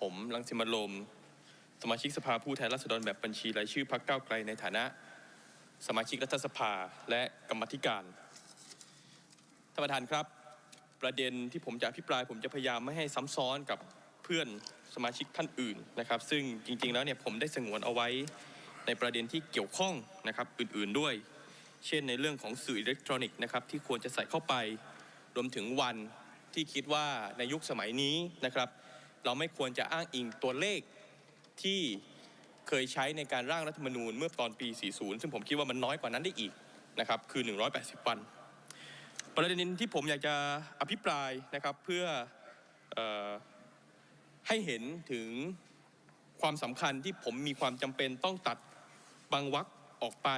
ผมลังสิมันโรมสมาชิกสภาผู้แทนราษฎรแบบบัญชีรายชื่อพรรคก้าวไกลในฐานะ สมาชิกรัฐสภาและกรรมธิการท่านประธานครับ ประเด็นที่ผมจะอภิปราย ผมจะพยายามไม่ให้ซ้ำซ้อนกับเพื่อนสมาชิกท่านอื่นนะครับ ซึ่งจริงๆแล้วเนี่ยผมได้สงวนเอาไว้ในประเด็นที่เกี่ยวข้องนะครับอื่นๆด้วย เช่นในเรื่องของสื่ออิเล็กทรอนิกส์นะครับที่ควรจะใส่เข้าไปรวมถึงวันที่คิดว่าในยุคสมัยนี้นะครับ เราไม่ควรจะอ้างอิงตัวเลขที่เคยใช้ในการร่างรัฐมนูญเมื่อตอนปี 40 ซึ่งผมคิดว่ามันน้อยกว่านั้นได้อีกนะครับคือ 180 วัน ประเด็นที่ผมอยากจะอภิปรายนะครับเพื่อออให้เห็นถึงความสำคัญที่ผมมีความจำเป็นต้องตัดบางวรรคออกไป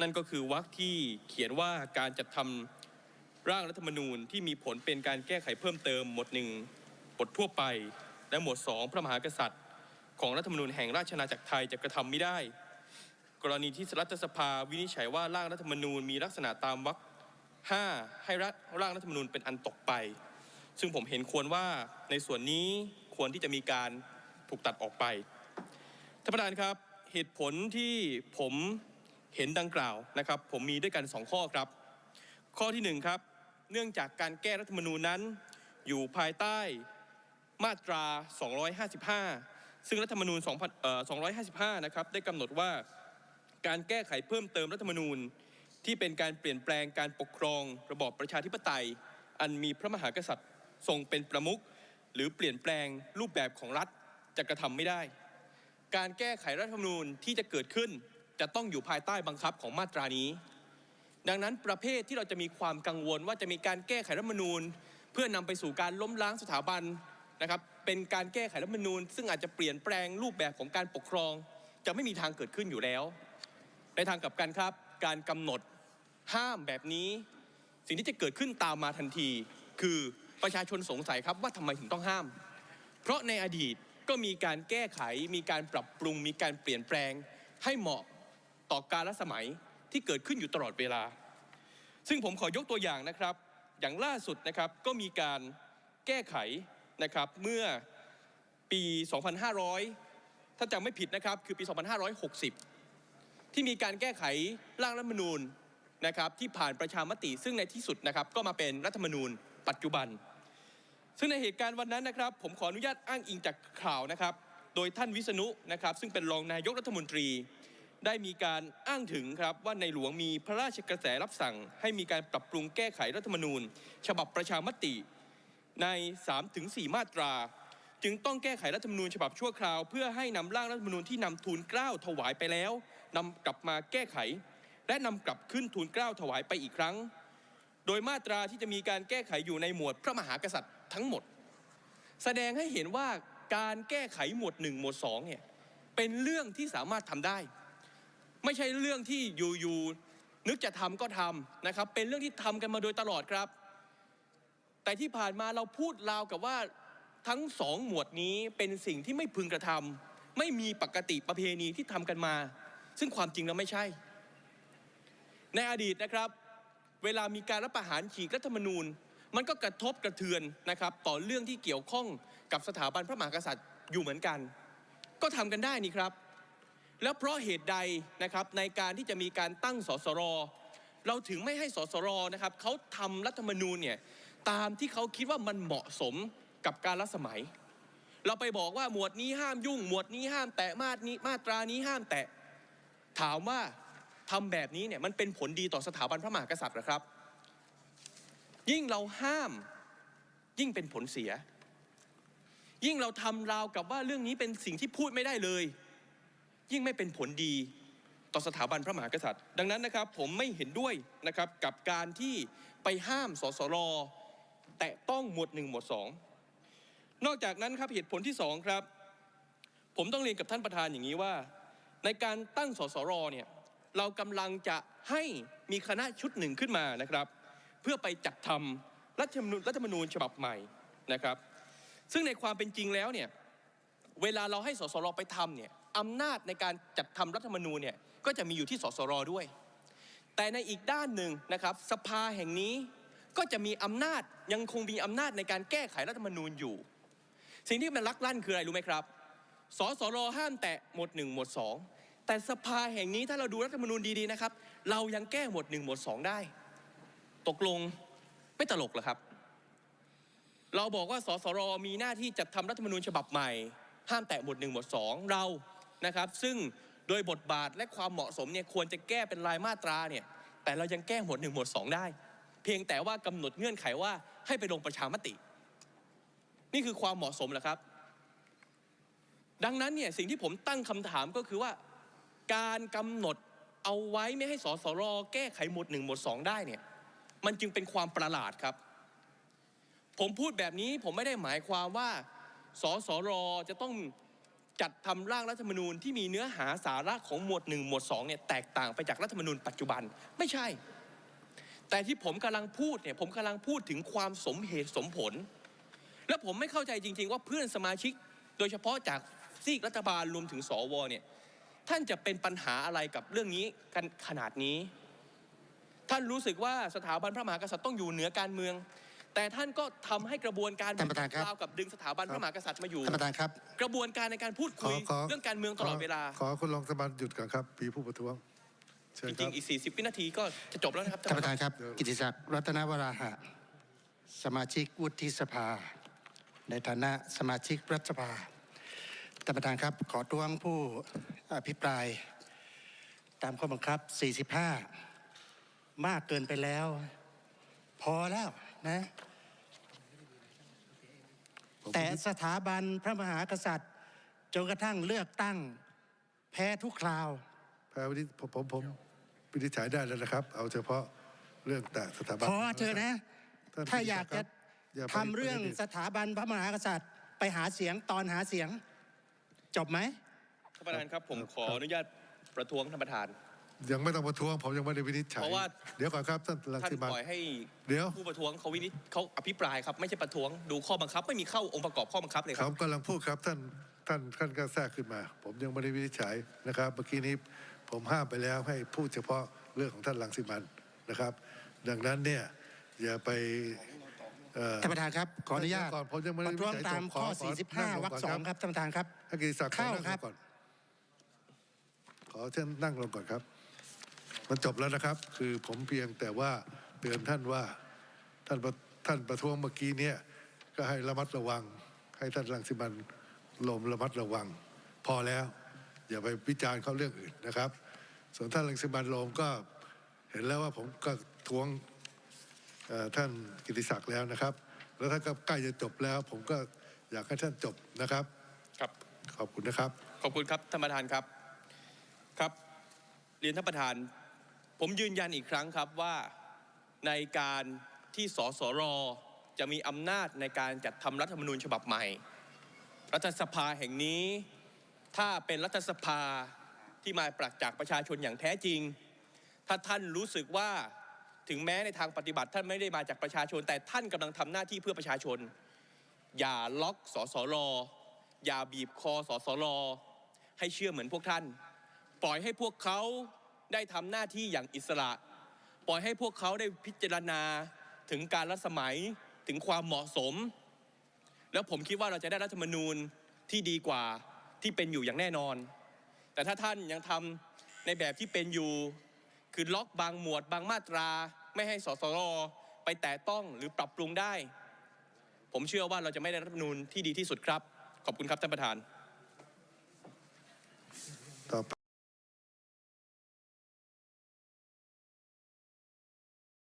นั่นก็คือวรรคที่เขียนว่าการจัดทำร่างรัฐมนูญที่มีผลเป็นการแก้ไขเพิ่มเติมหมวดหนึ่ง บททั่วไป และหมวดสองพระมหากษัตริย์ ของรัฐธรรมนูญแห่งราชอาณาจักรไทยจะกระทำไม่ได้ กรณีที่รัฐสภาวินิจฉัยว่าร่างรัฐธรรมนูญมีลักษณะตามวรรคห้าให้รัฐร่างรัฐธรรมนูญเป็นอันตกไป ซึ่งผมเห็นควรว่าในส่วนนี้ควรที่จะมีการถูกตัดออกไปท่านประธานครับเหตุผลที่ผมเห็นดังกล่าวนะครับ ผมมีด้วยกันสองข้อครับ ข้อที่หนึ่งครับ เนื่องจากการแก้รัฐธรรมนูญนั้น อยู่ภายใต้ มาตรา 255 ซึ่งรัฐธรรมนูญ255 นะครับ ได้กำหนดว่าการแก้ไขเพิ่มเติมรัฐธรรมนูญ ที่เป็นการเปลี่ยนแปลงการปกครอง ระบอบประชาธิปไตย อันมีพระมหากษัตริย์ทรงเป็นประมุขหรือเปลี่ยนแปลงรูปแบบของรัฐจะกระทำไม่ได้ การแก้ไขรัฐธรรมนูญที่จะเกิดขึ้นจะต้องอยู่ภายใต้บังคับของมาตรานี้ ดังนั้นประเภทที่เราจะมีความกังวลว่าจะมีการแก้ไขรัฐธรรมนูญ เพื่อนำไปสู่การล้มล้างสถาบัน นะครับเป็นการแก้ไขรัฐมนูญ ซึ่งอาจจะเปลี่ยนแปลงรูปแบบของการปกครอง จะไม่มีทางเกิดขึ้นอยู่แล้ว ในทางกลับกันครับการกำหนดห้ามแบบนี้ สิ่งที่จะเกิดขึ้นตามมาทันที คือประชาชนสงสัยครับว่าทำไมถึงต้องห้าม เพราะในอดีตก็มีการแก้ไข มีการปรับปรุง มีการเปลี่ยนแปลง ให้เหมาะต่อการละสมัยที่เกิดขึ้นอยู่ตลอดเวลา ซึ่งผมขอยกตัวอย่างนะครับ อย่างล่าสุดนะครับก็มีการแก้ไข นะครับเมื่อปี 2500 ถ้าจำไม่ผิดนะครับคือปี 2560 ที่มีการแก้ไขร่างรัฐมนูญนะครับที่ผ่านประชามติซึ่งในที่สุดนะครับก็มาเป็นรัฐธรรมนูญปัจจุบัน ซึ่งในเหตุการณ์วันนั้นนะครับผมขออนุญาตอ้างอิงจากข่าวนะครับ โดยท่านวิษณุนะครับ ซึ่งเป็นรองนายกรัฐมนตรี ได้มีการอ้างถึงครับว่าในหลวงมีพระราชกระแสรับสั่ง ให้มีการปรับปรุงแก้ไขรัฐธรรมนูญ ฉบับประชามติ ใน 3-4 มาตรา จึงต้องแก้ไขรัฐธรรมนูญฉบับชั่วคราว เพื่อให้นำร่างรัฐธรรมนูญที่นำทูลเกล้าถวายไปแล้วนำกลับมาแก้ไข และนำกลับขึ้นทูลเกล้าถวายไปอีกครั้ง โดยมาตราที่จะมีการแก้ไขอยู่ในหมวดพระมหากษัตริย์ทั้งหมด แสดงให้เห็นว่าการแก้ไขหมวด 1 หมวด2เนี่ยเป็นเรื่องที่สามารถทำได้ ไม่ใช่เรื่องที่อยู่ๆนึกจะทำก็ทำนะครับเป็นเรื่องที่ทำกันมาโดยตลอดครับ แต่ที่ผ่านมาเราพูดราวกับว่าทั้งสองหมวดนี้เป็นสิ่งที่ไม่พึงกระทำไม่มีปกติประเพณีที่ทำกันมา ซึ่งความจริงแล้วไม่ใช่ ในอดีตนะครับ เวลามีการรับประหารฉีกรัฐธรรมนูญ มันก็กระทบกระเทือนนะครับต่อเรื่องที่เกี่ยวข้องกับสถาบันพระมหากษัตริย์อยู่เหมือนกัน ก็ทำกันได้นี่ครับ แล้วเพราะเหตุใดนะครับในการที่จะมีการตั้งสสรเราถึงไม่ให้สสรนะครับเขาทำรัฐธรรมนูญเนี่ย ตามที่เขาคิดว่ามันเหมาะสมกับการรัสมัย เราไปบอกว่าหมวดนี้ห้ามยุ่ง หมวดนี้ห้ามแตะมาตรนี้มาตรานี้ห้ามแตะถามว่าทำแบบนี้เนี่ยมันเป็นผลดีต่อสถาบันพระมหากษัตริย์หรือครับ ยิ่งเราห้ามยิ่งเป็นผลเสีย ยิ่งเราทำราวกับว่าเรื่องนี้เป็นสิ่งที่พูดไม่ได้เลย ยิ่งไม่เป็นผลดีต่อสถาบันพระมหากษัตริย์ ดังนั้นนะครับผมไม่เห็นด้วยนะครับกับการที่ไปห้ามสสร แตะต้องหมวดหนึ่งหมวดสองนอกจากนั้นครับเหตุผลที่สองครับ ผมต้องเรียนกับท่านประธานอย่างนี้ว่า ในการตั้งสสรเนี่ยเรากำลังจะให้มีคณะชุดหนึ่งขึ้นมานะครับ เพื่อไปจัดทำรัฐธรรมนูญรัฐธรรมนูญฉบับใหม่นะครับ ซึ่งในความเป็นจริงแล้วเนี่ยเวลาเราให้สสรไปทำเนี่ยอำนาจในการจัดทำรัฐธรรมนูญเนี่ยก็จะมีอยู่ที่สสรด้วย แต่ในอีกด้านหนึ่งนะครับ สภาแห่งนี้ ก็จะมีอำนาจยังคงมีอำนาจในการแก้ไขรัฐธรรมนูญอยู่ สิ่งที่มันลักลั่นคืออะไรรู้ไหมครับสสรห้ามแตะหมวดหนึ่งหมวดสองแต่สภาแห่งนี้ถ้าเราดูรัฐธรรมนูญดีๆนะครับ เรายังแก้หมวดหนึ่งหมวดสองได้ ตกลงไม่ตลกหรอครับ เราบอกว่าสสรมีหน้าที่จัดทำรัฐธรรมนูญฉบับใหม่ ห้ามแตะหมวดหนึ่งหมวดสองเรานะครับ ซึ่งโดยบทบาทและความเหมาะสมเนี่ยควรจะแก้เป็นรายมาตราเนี่ยแต่เรายังแก้หมวดหนึ่งหมวดสองได้ เพียงแต่ว่ากำหนดเงื่อนไขว่าให้ไปลงประชามติ นี่คือความเหมาะสมเหรอครับ ดังนั้นเนี่ยสิ่งที่ผมตั้งคำถามก็คือว่า การกำหนดเอาไว้ไม่ให้สสรแก้ไขหมวดหนึ่งหมวดสองได้เนี่ยมันจึงเป็นความประหลาดครับ ผมพูดแบบนี้ผมไม่ได้หมายความว่าสสรจะต้องจัดทำร่างรัฐธรรมนูญที่มีเนื้อหาสาระของหมวดหนึ่งหมวดสองเนี่ยแตกต่างไปจากรัฐธรรมนูญปัจจุบันไม่ใช่ แต่ที่ผมกำลังพูดเนี่ยผมกำลังพูดถึงความสมเหตุสมผล และผมไม่เข้าใจจริง ๆ ว่าเพื่อนสมาชิก โดยเฉพาะจากซีกรัฐบาลรวมถึงสวเนี่ยท่านจะเป็นปัญหาอะไรกับเรื่องนี้กันขนาดนี้ ท่านรู้สึกว่าสถาบันพระมหากษัตริย์ต้องอยู่เหนือการเมือง แต่ท่านก็ทำให้กระบวนการท่านประธานครับราวกับดึงสถาบันพระมหากษัตริย์มาอยู่ท่านประธานครับ กระบวนการในการพูดคุยขอขอเรื่องการเมืองตลอดเวลาขอขอคุณรองสมานหยุดก่อนครับปีผู้ประท้วงเชิ จญคริรังบๆอีก 40 วินาทีก็จะจบแล้วนะครับท่านประธานครับเดี๋ยวกิติศักดิ์รัตนวราหะ สมาชิกวุฒิสภา ในฐานะสมาชิกรัฐสภาท่านประธานครับ ขอท้วงผู้อภิปรายตามข้อบังคับ 45 มากเกินไปแล้ว พอแล้วนะผมแต่สถาบันพระมหากษัตริย์ จนกระทั่งเลือกตั้งแพ้ทุกคราว แพ้วันนี้ผมผมผม วินิจฉัยได้แล้วนะครับ เอาเฉพาะเรื่องแต่สถาบันพอเธอะนะท่านถ้าอยากจะอย่าไปทำเรื่องประเด็นสถาบันพระมหากษัตริย์ ไปหาเสียงตอนหาเสียง จบไหมท่านประธานครับ ผมขออนุญาตประท้วงท่านประธาน ยังไม่ต้องประท้วงผมยังไม่ได้วินิจฉัยเพราะว่าเดี๋ยวก่อนครับท่านรังท่านสิมันปล่อยให้เดี๋ยวผู้ประท้วงเขาวินิจเขาอภิปรายครับไม่ใช่ประท้วงดูข้อบังคับ ไม่มีเข้าองค์ประกอบข้อบังคับเลยคเขารับกำลังพูดครับท่านท่านท่านก็แทรกขึ้นมา ผมยังไม่ได้วินิจฉัยนะครับ เมื่อกี้นี้ ผมห้ามไปแล้วให้พูดเฉพาะเรื่องของท่านรังสิมันนะครับ ดังนั้นเนี่ยอย่าไปเอ่อท่านประธานครับขออนุญาตเดี๋ยวก่อนผมยังไม่ได้ประท้วงวินิจฉัยตามขอข้อขอนั่งลง45วรรคก่อนสองครับครับท่านประธานครับท่านกิติศักดิ์ขอเข้านั่งคลรับงก่อนขอเชิญนั่งลงก่อนครับ มันจบแล้วนะครับ คือผมเพียงแต่ว่าเตือนท่านว่าท่านประท่านประท้วงเมื่อกี้เนี่ยก็ให้ระมัดระวัง ให้ท่านรังสิมันลมระมัดระวัง พอแล้ว อย่าไปวิจารณ์เขาเรื่องอื่นนะครับ ส่วนท่านรังสิมันโรมก็เห็นแล้วว่าผมก็ท้วงเอ่อท่านกิติศักดิ์แล้วนะครับ แล้วท่านก็ใกล้จะจบแล้ว ผมก็อยากให้ท่านจบนะครับครับขอบคุณนะครับ ขอบคุณครับท่านประธานครับครับเรียนท่านประธาน ผมยืนยันอีกครั้งครับว่าในการที่สสรจะมีอำนาจในการจัดทำรัฐธรรมนูญฉบับใหม่ รัฐสภาแห่งนี้ ถ้าเป็นรัฐสภาที่มาปรักจากประชาชนอย่างแท้จริง ถ้าท่านรู้สึกว่าถึงแม้ในทางปฏิบัติท่านไม่ได้มาจากประชาชน แต่ท่านกำลังทำหน้าที่เพื่อประชาชน อย่าล็อกสสรอย่าบีบคอสสรให้เชื่อเหมือนพวกท่าน ปล่อยให้พวกเขาได้ทำหน้าที่อย่างอิสระ ปล่อยให้พวกเขาได้พิจารณาถึงการรัฐสมัยถึงความเหมาะสม แล้วผมคิดว่าเราจะได้รัฐธรรมนูญที่ดีกว่า ที่เป็นอยู่อย่างแน่นอน แต่ถ้าท่านยังทำในแบบที่เป็นอยู่ คือล็อกบางหมวดบางมาตรา ไม่ให้สสรไปแตะต้องหรือปรับปรุงได้ ผมเชื่อว่าเราจะไม่ได้รัฐธรรมนูญที่ดีที่สุดครับ ขอบคุณครับท่านประธาน